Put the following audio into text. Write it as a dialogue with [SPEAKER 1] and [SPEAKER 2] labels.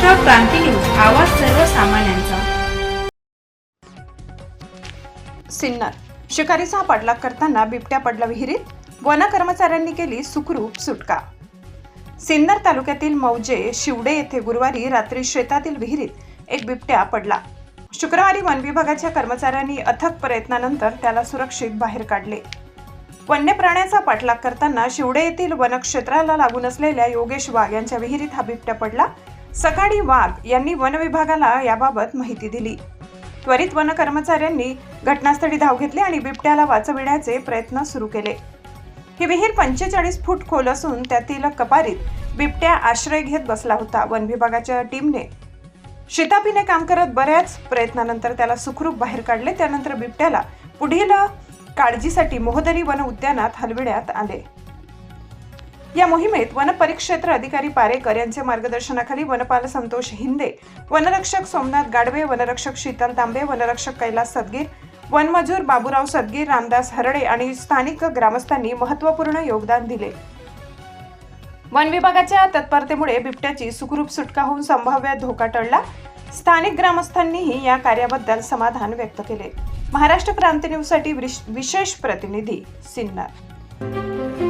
[SPEAKER 1] क्रांती news आवाज सर्वसामान्यांचा.
[SPEAKER 2] सिन्नर. शिकारीचा पाठलाग करताना बिबट्या पडला विहिरीत. वन कर्मचाऱ्यांनी केली सुखरूप सुटका. सिन्नर तालुक्यातील मौजे शिवडे येथे गुरुवारी रात्री शेतातील विहिरीत एक बिबट्या पडला. शुक्रवारी वन विभागाच्या कर्मचाऱ्यांनी अथक प्रयत्नानंतर त्याला सुरक्षित बाहेर काढले. वन्य प्राण्याचा पाठलाग करताना शिवडे येथील वनक्षेत्राला लागून असलेल्या योगेश वाघ यांच्या विहिरीत हा बिबट्या पडला. सकाळी वाघ यांनी वनविभागाला याबाबत माहिती दिली. त्वरित वन कर्मचाऱ्यांनी घटनास्थळी धाव घेतली आणि बिबट्याला वाचविण्याचे प्रयत्न सुरू केले. ही विहीर पंचेचाळीस फूट खोल असून त्यातील कपारीत बिबट्या आश्रय घेत बसला होता वन विभागाच्या टीमने. शितापीने काम करत बऱ्याच प्रयत्नानंतर त्याला सुखरूप बाहेर काढले. त्यानंतर बिबट्याला पुढील काळजीसाठी मोहदरी वन उद्यानात हलविण्यात आले. या मोहिमेत वन परिक्षेत्र अधिकारी पारेकर यांच्या मार्गदर्शनाखाली वनपाल संतोष हिंदे वनरक्षक सोमनाथ गाडवे वनरक्षक शीतल तांबे वनरक्षक कैलास सदगीर वनमजूर बाबूराव सदगीर रामदास हरडे आणि स्थानिक ग्रामस्थांनी महत्त्वपूर्ण योगदान दिले. वन विभागाच्या तत्परतेमुळे बिबट्याची सुखरूप सुटका होऊन संभाव्य धोका टळला. स्थानिक ग्रामस्थांनीही या कार्याबद्दल समाधान व्यक्त केले. महाराष्ट्र क्रांती न्यूजसाठी विश- विशेष प्रतिनिधी सिन्नर.